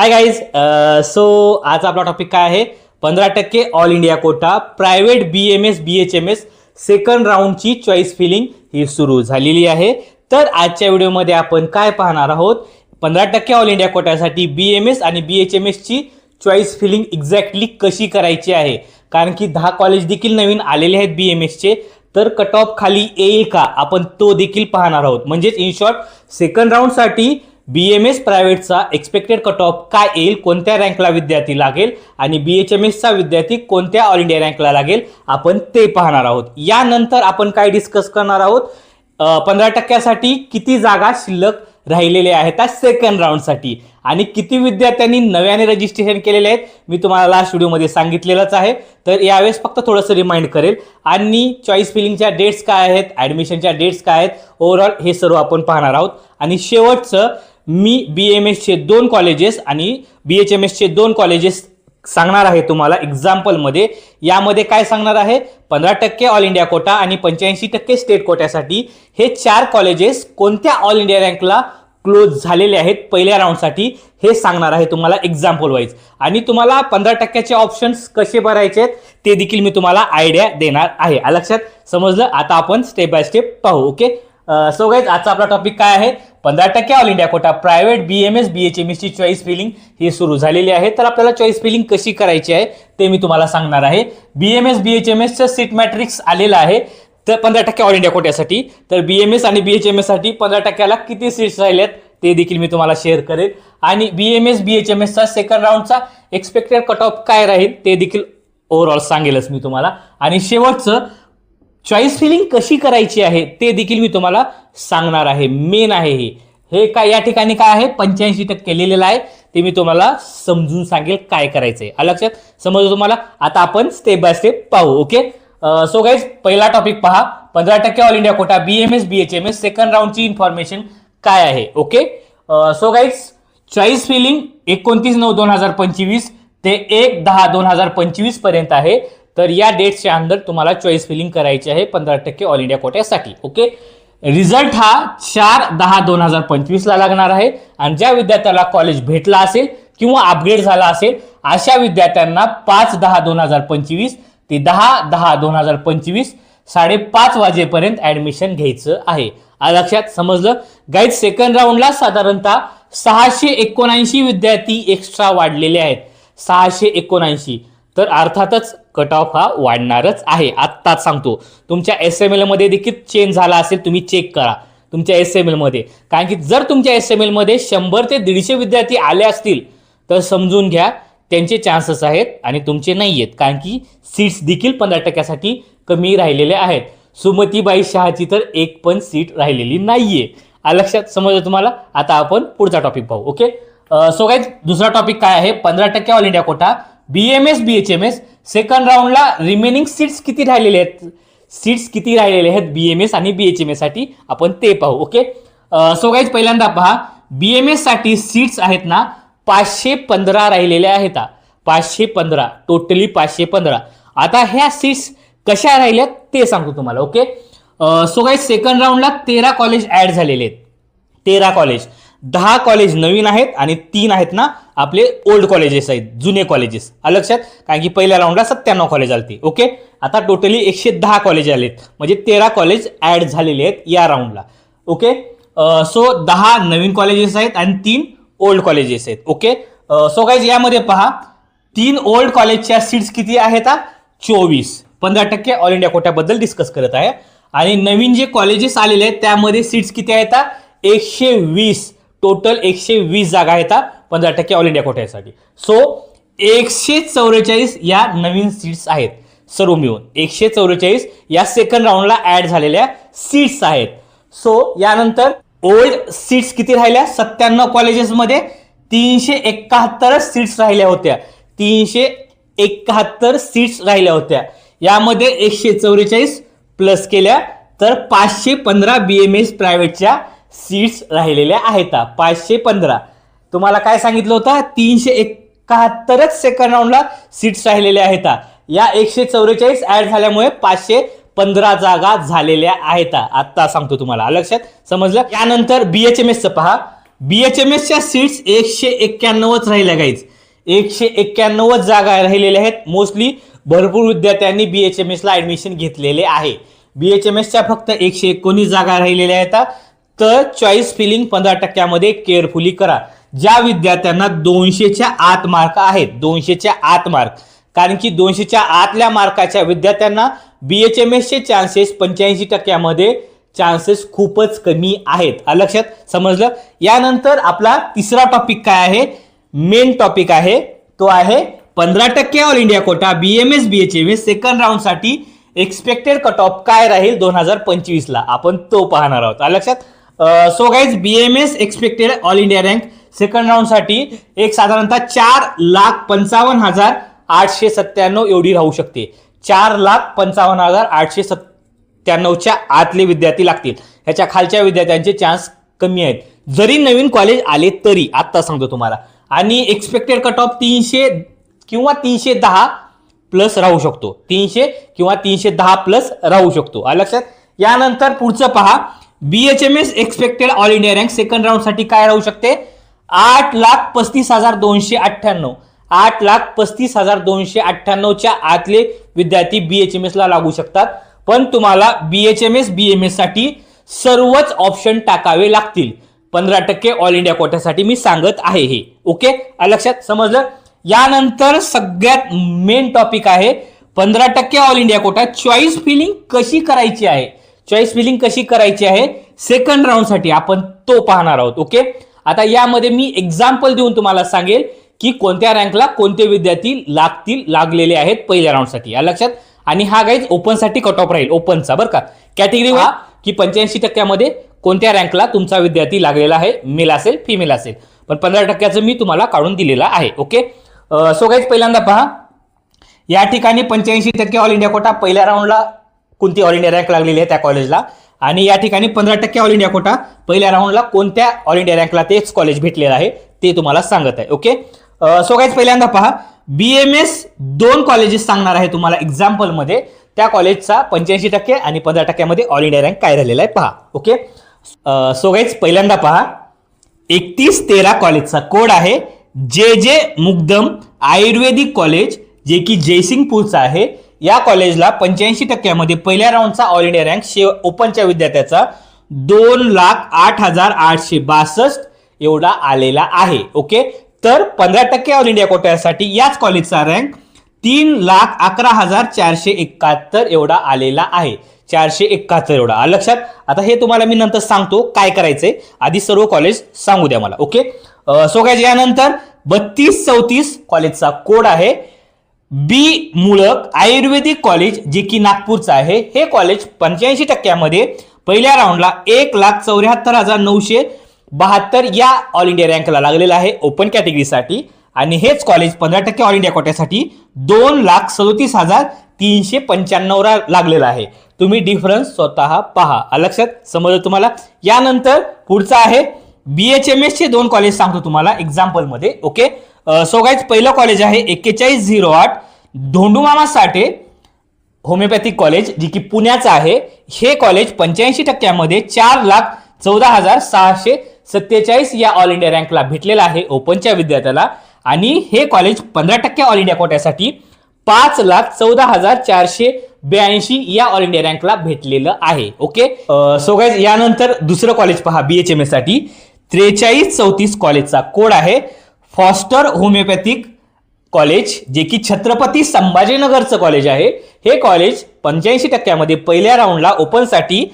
Hi guys so आज आपला topic काय आहे? पंधरा टक्के all India quota private B M S B H M S second राऊंडची choice filling ही सुरू झालेली आहे. तर आजच्या व्हिडिओमध्ये आपण काय पाहणार आहोत? पंधरा टक्के ऑल इंडिया कोट्यासाठी बी एम एस आणि बी एच एम एसची चॉईस फिलिंग एक्झॅक्टली कशी करायची आहे? कारण की दहा कॉलेज देखील नवीन आलेले आहेत बी एम एसचे तर कट ऑफ खाली येईल का? आपण तो देखील पाहणार आहोत. म्हणजेच इन शॉर्ट सेकंड राऊंडसाठी बी एम एस प्रायव्हेटचा एक्सपेक्टेड कट ऑफ काय येईल कोणत्या रँकला विद्यार्थी लागेल आणि बी एच एम एसचा विद्यार्थी कोणत्या ऑल इंडिया रँकला लागेल आपण ते पाहणार आहोत. यानंतर आपण काय डिस्कस करणार आहोत? पंधरा टक्क्यासाठी किती जागा शिल्लक राहिलेल्या आहेत त्या सेकंड राऊंडसाठी आणि किती विद्यार्थ्यांनी नव्याने रजिस्ट्रेशन केलेले आहेत? मी तुम्हाला लास्ट व्हिडिओमध्ये सांगितलेलंच आहे. तर यावेळेस फक्त थोडंसं रिमाइंड करेल. आणि चॉईस फिलिंगच्या डेट्स काय आहेत? ॲडमिशनच्या डेट्स काय आहेत? ओव्हरऑल हे सर्व आपण पाहणार आहोत. आणि शेवटचं मी बी एम एसचे दोन कॉलेजेस आणि बी एच एम एसचे दोन कॉलेजेस सांगणार आहे तुम्हाला एक्झाम्पलमध्ये यामध्ये काय सांगणार आहे? पंधरा टक्के ऑल इंडिया कोटा आणि पंच्याऐंशी टक्के स्टेट कोट्यासाठी हे चार कॉलेजेस कोणत्या ऑल इंडिया रँकला क्लोज झालेले आहेत पहिल्या राऊंडसाठी हे सांगणार आहे तुम्हाला एक्झाम्पल वाईज आणि तुम्हाला पंधरा टक्क्याचे ऑप्शन्स कसे भरायचे आहेत? ते देखील मी तुम्हाला आयडिया देणार आहे. लक्षात? समजलं? आता आपण स्टेप बाय स्टेप पाहू ओके सो गाईज आजचा आपला टॉपिक काय आहे? पंधरा टक्के all India quota private B M S B H M एसची चॉईस फिलिंग ही सुरू झालेली आहे. तर आपल्याला चॉईस फिलिंग कशी करायची आहे ते मी तुम्हाला सांगणार आहे. B M S B H M एसचं सीट मॅट्रिक्स आलेलं आहे. तर पंधरा टक्के ऑल इंडिया कोट्यासाठी तर बी एम एस आणि बी एच एम एससाठी पंधरा टक्क्याला किती सीट्स राहिल्यात ते देखील मी तुम्हाला शेअर करेल. आणि B M S B H M एसचा second राऊंडचा एक्सपेक्टेड कट ऑफ काय राहील ते देखील ओव्हरऑल सांगेलच मी तुम्हाला. आणि शेवटचं चॉईस फिलिंग कशी करायची आहे ते देखील मी तुम्हाला सांगणार आहे. मेन आहे हे. हे काय या ठिकाणी काय आहे? पंच्याऐंशी टक्के लिहिलेलं आहे. ते मी तुम्हाला समजून सांगेल काय करायचं आहे लक्षात? समजलं तुम्हाला? आता आपण स्टेप बाय स्टेप पाहू ओके सो गाईज पहिला टॉपिक पहा. पंधरा टक्के all India quota B M S B H M S second राऊंडची information काय आहे okay so guys choice filling एकोणतीस नऊ दोन हजार पंचवीस ते एक दहा दोन हजार पंचवीसपर्यंत आहे. तर या डेट्सच्या अंदर तुम्हाला चॉईस फिलिंग करायची आहे पंधरा टक्के ऑल इंडिया कोट्यासाठी ओके रिझल्ट हा चार दहा दोन हजार पंचवीसला लागणार आहे. आणि ज्या विद्यार्थ्याला कॉलेज भेटला असेल किंवा अपग्रेड झाला असेल अशा विद्यार्थ्यांना पाच दहा दोन हजार पंचवीस ते दहा दहा दोन हजार पंचवीस साडेपाच वाजेपर्यंत ॲडमिशन घ्यायचं आहे. लक्षात? समजलं? गाईड सेकंड राऊंडला साधारणतः सहाशे एकोणऐंशी विद्यार्थी एक्स्ट्रा वाढलेले आहेत. सहाशे एकोणऐंशी. तर अर्थातच कट ऑफ हा वाढणारच आहे. आत्ताच सांगतो. तुमच्या एस एम एलमध्ये देखील चेंज झाला असेल तुम्ही चेक करा. तुमच्या एस एम एलमध्ये कारण की जर तुमच्या एस एम एलमध्ये शंभर ते दीडशे विद्यार्थी आले असतील तर समजून घ्या त्यांचे चान्सेस आहेत आणि तुमचे नाही आहेत कारण की सीट्स देखील पंधरा टक्क्यासाठी कमी राहिलेले आहेत. सुमतीबाई शहाची तर एक पण सीट राहिलेली नाहीये. आ लक्षात समजलं तुम्हाला? आता आपण पुढचा टॉपिक पाहू ओके सो काय दुसरा टॉपिक काय आहे? पंधरा टक्के all India quota B M S B H M S second राऊंडला remaining seats किती राहिलेले आहेत? सीट्स किती राहिलेले आहेत बी एम एस आणि बी एच एम एससाठी आपण ते पाहू ओके सो गाईज पहिल्यांदा पहा. बी एम एससाठी सीट्स आहेत ना पाचशे पंधरा राहिलेल्या आहेत पाचशे पंधरा टोटली पाचशे पंधरा. आता ह्या सीट्स कशा राहिल्यात ते सांगतो तुम्हाला ओके सो गाईज सेकंड राऊंडला तेरा कॉलेज ॲड झालेले आहेत. तेरा कॉलेज दहा कॉलेज नवीन आहेत आणि तीन आहेत ना आपले ओल्ड कॉलेजेस आहेत जुने कॉलेजेस लक्षात? कारण की पहिल्या राऊंडला सत्त्याण्णव कॉलेज आलते ओके आता टोटली एकशे दहा कॉलेज आलेत. म्हणजे तेरा कॉलेज ॲड झालेले आहेत या राऊंडला ओके सो दहा नवीन कॉलेजेस आहेत आणि तीन ओल्ड कॉलेजेस आहेत ओके सो गाईज यामध्ये पहा तीन ओल्ड कॉलेजच्या सीट्स किती आहेत चोवीस. पंधरा टक्के ऑल इंडिया कोट्याबद्दल डिस्कस करत आहे. आणि नवीन जे कॉलेजेस आलेले आहेत त्यामध्ये सीट्स किती आहेत एकशे वीस. टोटल एकशे वीस जागा आहेत पंधरा टक्के ऑल इंडिया कोट्यासाठी सो एकशे चौवेचाळीस या नवीन सीट्स आहेत सर्व मिळून. एकशे चौवेचाळीस या सेकंड राऊंडला ऍड झालेल्या सीट्स आहेत. सो यानंतर ओल्ड सीट्स किती राहिल्या? सत्त्याण्णव कॉलेजेसमध्ये तीनशे एकाहत्तरच सीट्स राहिल्या होत्या. तीनशे एकाहत्तर सीट्स राहिल्या होत्या. यामध्ये एकशे चौवेचाळीस प्लस केल्या तर पाचशे पंधरा बी एम एस प्रायव्हेटच्या सीट्स राहिलेल्या आहेत. पाचशे पंधरा. तुम्हाला काय सांगितलं होतं? तीनशे एकाहत्तरच सेकंड राऊंडला सीट्स राहिलेल्या आहेत. या एकशे चौवेचाळीस ॲड झाल्यामुळे पाचशे पंधरा जागा झालेल्या आहेत. आत्ता सांगतो तुम्हाला. लक्षात? समजलं? यानंतर बी एच एम एसचं पहा. बी एच एम एसच्या सीट्स एकशे एक्क्याण्णवच राहिल्या गाईज एकशे एक्क्याण्णवच जागा राहिलेल्या आहेत. मोस्टली भरपूर विद्यार्थ्यांनी बी एच एम एसला ॲडमिशन घेतलेले आहे. बी एच एम एसच्या फक्त एकशे एकोणीस जागा राहिलेल्या आहेत. तर चॉईस फिलिंग पंधरा टक्क्यामध्ये केअरफुली करा. ज्या विद्यार्थ्यांना दोनशेच्या आत मार्क आहेत दोनशेच्या आत मार्क कारण की दोनशेच्या आतल्या मार्काच्या विद्यार्थ्यांना बी एच एम एसचे चान्सेस पंच्याऐंशी टक्क्यामध्ये चान्सेस खूपच कमी आहेत. लक्षात? समजलं? यानंतर आपला तिसरा टॉपिक काय आहे? मेन टॉपिक आहे तो आहे पंधरा टक्के all India quota B M S B H M S second राऊंडसाठी expected cut off काय राहील दोन हजार पंचवीसला? आपण तो पाहणार आहोत. लक्षात? So guys B M S expected all India rank second राऊंडसाठी एक साधारणतः चार लाख पंचावन्न हजार आठशे सत्त्याण्णव एवढी राहू शकते. चार लाख पंचावन्न हजार आठशे सत्त्याण्णवच्या आतले विद्यार्थी लागतील. ह्याच्या खालच्या विद्यार्थ्यांचे चान्स कमी आहेत. जरी नवीन कॉलेज आले तरी आत्ता सांगतो तुम्हाला. आणि एक्सपेक्टेड कट ऑफ तीनशे किंवा तीनशे दहा प्लस राहू शकतो. तीनशे किंवा तीनशे दहा प्लस राहू शकतो. लक्षात? यानंतर पुढचं पहा. B H M S expected all India rank second राऊंडसाठी काय राहू शकते? आठ लाख पस्तीस हजार दोनशे अठ्ठ्याण्णव. आठ लाख पस्तीस हजार दोनशे अठ्ठ्याण्णवच्या आतले विद्यार्थी बी एच एम एसला लागू शकतात. पण तुम्हाला B H M S B एमसाठी सर्वच ऑप्शन टाकावे लागतील. पंधरा टक्के ऑल इंडिया कोट्यासाठी मी सांगत आहे हे. ओके लक्षात? समजलं? यानंतर सगळ्यात मेन टॉपिक आहे पंधरा टक्के all India quota choice filling कशी करायची आहे? चॉईस फिलिंग कशी करायची आहे? सेकंड राऊंडसाठी आपण तो पाहणार आहोत ओके आता यामध्ये मी एक्झाम्पल देऊन तुम्हाला सांगेल की कोणत्या रँकला कोणते विद्यार्थी लागतील लागलेले आहेत पहिल्या राऊंडसाठी या लक्षात? आणि हा गाईज ओपनसाठी कट ऑफ राहील ओपनचा बरं का? कॅटेगरी वा की पंच्याऐंशी टक्क्यामध्ये कोणत्या रँकला तुमचा विद्यार्थी लागलेला आहे? मेल असेल फिमेल असेल. पण पंधरा टक्क्याचं मी तुम्हाला काढून दिलेलं आहे ओके सो गाईज पहिल्यांदा पहा. या ठिकाणी पंच्याऐंशी टक्के ऑल इंडिया कोटा पहिल्या राऊंडला कोणती ऑल इंडिया रँक लागलेली आहे त्या कॉलेजला आणि या ठिकाणी पंधरा टक्के ऑल इंडिया कोटा. पहिल्या राऊंडला कोणत्या ऑल इंडिया रँकला तेच कॉलेज भेटलेलं आहे ते तुम्हाला सांगत आहे ओके सो काहीच पहिल्यांदा पहा. बी एम एस दोन कॉलेजेस सांगणार आहे तुम्हाला एक्झाम्पलमध्ये त्या कॉलेजचा पंच्याऐंशी टक्के आणि पंधरा टक्क्यामध्ये ऑल इंडिया रँक काय राहिलेला आहे पहा ओके सो गाईज पहिल्यांदा पहा. एकतीस तेरा कॉलेजचा कोड आहे जे जे मुग्दम आयुर्वेदिक कॉलेज जे की जयसिंगपूरचं आहे. या कॉलेजला पंच्याऐंशी टक्क्यामध्ये पहिल्या राऊंडचा ऑल इंडिया रँक शे ओपनच्या विद्यार्थ्याचा दोन लाख आठ हजार आठशे बासष्ट एवढा आलेला आहे. ओके तर पंधरा टक्के ऑल इंडिया कोट्यासाठी याच कॉलेजचा रँक तीन लाख अकरा हजार चारशे एकाहत्तर एवढा आलेला आहे. चारशे एकाहत्तर एवढा. लक्षात? आता हे तुम्हाला मी नंतर सांगतो काय करायचंय. आधी सर्व कॉलेज सांगू द्या मला. ओके सो काय यानंतर बत्तीस चौतीस कॉलेजचा कोड आहे. बी मुळक आयुर्वेदिक कॉलेज जे की नागपूरचं आहे हे कॉलेज पंच्याऐंशी टक्क्यामध्ये पहिल्या राऊंडला एक लाख चौऱ्याहत्तर हजार नऊशे बहात्तर या ऑल इंडिया रँकला लागलेलं आहे ओपन कॅटेगरीसाठी आणि हेच कॉलेज पंधरा टक्के ऑल इंडिया कोट्यासाठी दोन लाख सदोतीस हजार तीनशे पंच्याण्णवला लागलेला आहे. तुम्ही डिफरन्स स्वतः पहा. लक्षात समजलं तुम्हाला? यानंतर पुढचं आहे. बी एच एम एसचे दोन कॉलेज सांगतो तुम्हाला एक्झाम्पलमध्ये ओके सो गाईज पहिलं कॉलेज आहे एक्केचाळीस झिरो आठ धोंडूमामा साठे होमिओपॅथिक कॉलेज जे की पुण्याचं आहे. हे कॉलेज पंच्याऐंशी टक्क्यामध्ये चार लाख चौदा हजार सहाशे सत्तेचाळीस या ऑल इंडिया रँकला भेटलेला आहे ओपनच्या विद्यार्थ्याला. आणि हे कॉलेज पंधरा टक्के ऑल इंडिया कोट्यासाठी पाच लाख चौदा हजार चारशे ब्याऐंशी या ऑल इंडिया रँकला भेटलेलं आहे. ओके सो गाईज यानंतर दुसरं कॉलेज पहा बी एच एम एसाठी त्रेचाळीस चौतीस कॉलेजचा कोड आहे. फॉस्टर होमिओपॅथिक कॉलेज जे की छत्रपती संभाजीनगरचं कॉलेज आहे. हे कॉलेज पंच्याऐंशी टक्क्यामध्ये पहिल्या राऊंडला ओपनसाठी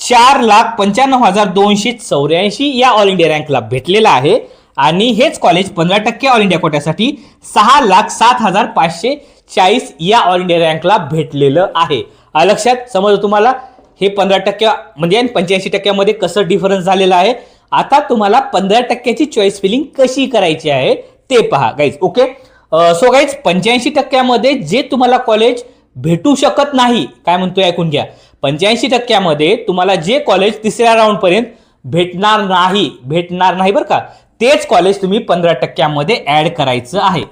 चार लाख पंच्याण्णव हजार दोनशे चौऱ्याऐंशी या ऑल इंडिया रँकला भेटलेलं आहे. आणि हेच कॉलेज पंधरा टक्के ऑल इंडिया कोट्यासाठी सहा लाख सात हजार पाचशे चाळीस या ऑल इंडिया रँकला भेटलेलं आहे. लक्षात समज तुम्हाला? हे पंधरा टक्क्या म्हणजे पंच्याऐंशी टक्क्यामध्ये कसं डिफरन्स झालेलं आहे? आता तुम्हाला पंधरा टक्क्याची चॉईस फिलिंग कशी करायची आहे ते पहा गाईज ओके सो गाईज पंच्याऐंशी टक्क्यामध्ये जे तुम्हाला कॉलेज भेटू शकत नाही काय म्हणतोय ऐकून घ्या. पंच्याऐंशी टक्क्यामध्ये तुम्हाला जे कॉलेज तिसऱ्या राऊंडपर्यंत भेटणार नाही भेटणार नाही बरं का तेच कॉलेज तुम्ही पंधरा टक्क्यामध्ये ॲड करायचं आहे.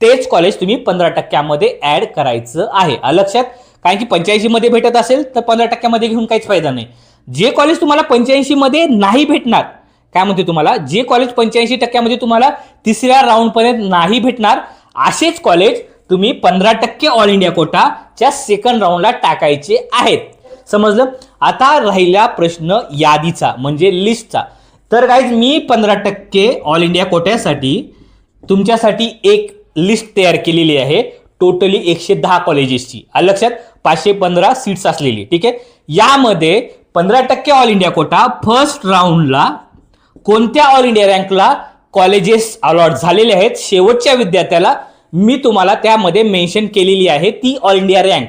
तेच कॉलेज तुम्ही पंधरा टक्क्यामध्ये ॲड करायचं आहे. अलक्षात लक्षात? कारण की पंच्याऐंशीमध्ये भेटत असेल तर पंधरा टक्क्यामध्ये घेऊन काहीच फायदा नाही. जे कॉलेज तुम्हाला पंच्याऐंशीमध्ये नाही भेटणार काय म्हणते तुम्हाला? जे कॉलेज पंच्याऐंशी टक्क्यामध्ये तुम्हाला तिसऱ्या राऊंडपर्यंत नाही भेटणार असेच कॉलेज तुम्ही पंधरा टक्के ऑल इंडिया कोटाच्या सेकंड राऊंडला टाकायचे आहेत. समजलं? आता राहिला प्रश्न यादीचा म्हणजे लिस्टचा तर गाईज मी पंधरा टक्के ऑल इंडिया कोट्यासाठी तुमच्यासाठी एक लिस्ट तयार केलेली आहे. टोटली एकशे दहा कॉलेजेसची लक्षात? पाचशे पंधरा सीट्स असलेली ठीक आहे? यामध्ये पंधरा टक्के ऑल इंडिया कोटा फर्स्ट राऊंडला कोणत्या ऑल इंडिया रँकला कॉलेजेस अलॉट झालेले आहेत शेवटच्या विद्यार्थ्याला मी तुम्हाला त्यामध्ये मेन्शन केलेली आहे ती ऑल इंडिया रँक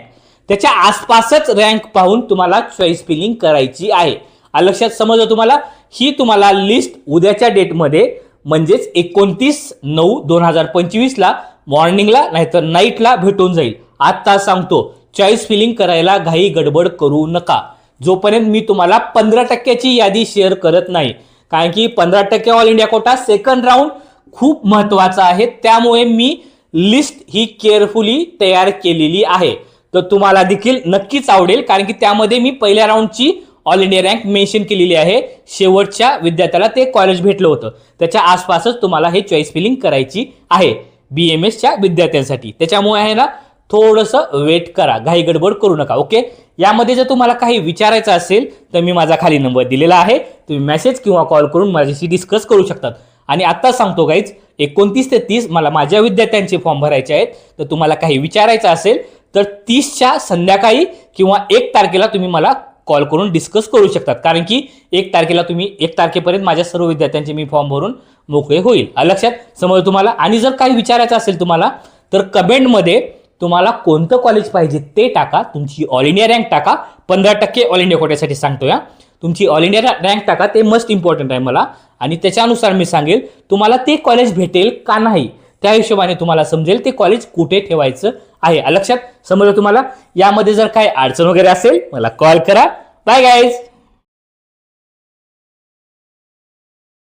त्याच्या आसपासच रँक पाहून तुम्हाला चॉईस फिलिंग करायची आहे. लक्षात समजलं तुम्हाला? ही तुम्हाला लिस्ट उद्याच्या डेटमध्ये म्हणजेच एकोणतीस नऊ दोन हजार पंचवीसला मॉर्निंगला नाहीतर नाईटला भेटून जाईल. आत्ता सांगतो चॉईस फिलिंग करायला घाई गडबड करू नका. जोपर्यंत मी तुम्हाला पंधरा टक्क्याची यादी शेअर करत नाही कारण की पंधरा टक्के all India quota second round खूप महत्त्वाचा आहे. त्यामुळे मी लिस्ट ही केअरफुली तयार केलेली आहे. तर तुम्हाला देखील नक्कीच आवडेल कारण की त्यामध्ये मी पहिल्या राऊंडची ऑल इंडिया रँक मेन्शन केलेली आहे. शेवटच्या विद्यार्थ्याला ते कॉलेज भेटलं होतं. त्याच्या आसपासच तुम्हाला हे चॉईस फिलिंग करायची आहे बी एम एसच्या विद्यार्थ्यांसाठी. त्याच्यामुळे आहे ना थोडंसं वेट करा. घाई गडबड करू नका ओके यामध्ये जर तुम्हाला काही विचारायचं असेल तर मी माझा खाली नंबर दिलेला आहे. तुम्ही मेसेज किंवा कॉल करून माझ्याशी डिस्कस करू शकतात. आणि आत्ता सांगतो काहीच एकोणतीस ते तीस मला माझ्या विद्यार्थ्यांचे फॉर्म भरायचे आहेत. तर तुम्हाला काही विचारायचं असेल तर तीसच्या संध्याकाळी किंवा एक तारखेला तुम्ही मला कॉल करून डिस्कस करू शकतात. कारण की एक तारखेला तुम्ही एक तारखेपर्यंत माझ्या सर्व विद्यार्थ्यांचे मी फॉर्म भरून मोकळे होईल. लक्षात? समज तुम्हाला आणि जर काही विचारायचं असेल तुम्हाला तर कमेंटमध्ये तुम्हाला कोणतं कॉलेज पाहिजे ते टाका. तुमची ऑल इंडिया रँक टाका. पंधरा टक्के ऑल इंडिया कोट्यासाठी सांगतो या तुमची ऑल इंडिया रँक टाका ते मस्ट इम्पॉर्टंट आहे मला. आणि त्याच्यानुसार मी सांगेल तुम्हाला ते कॉलेज भेटेल का नाही त्या हिशोबाने तुम्हाला समजेल ते कॉलेज कुठे ठेवायचं आहे. लक्षात समजलं तुम्हाला? यामध्ये जर काही अडचण वगैरे असेल मला कॉल करा. Bye guys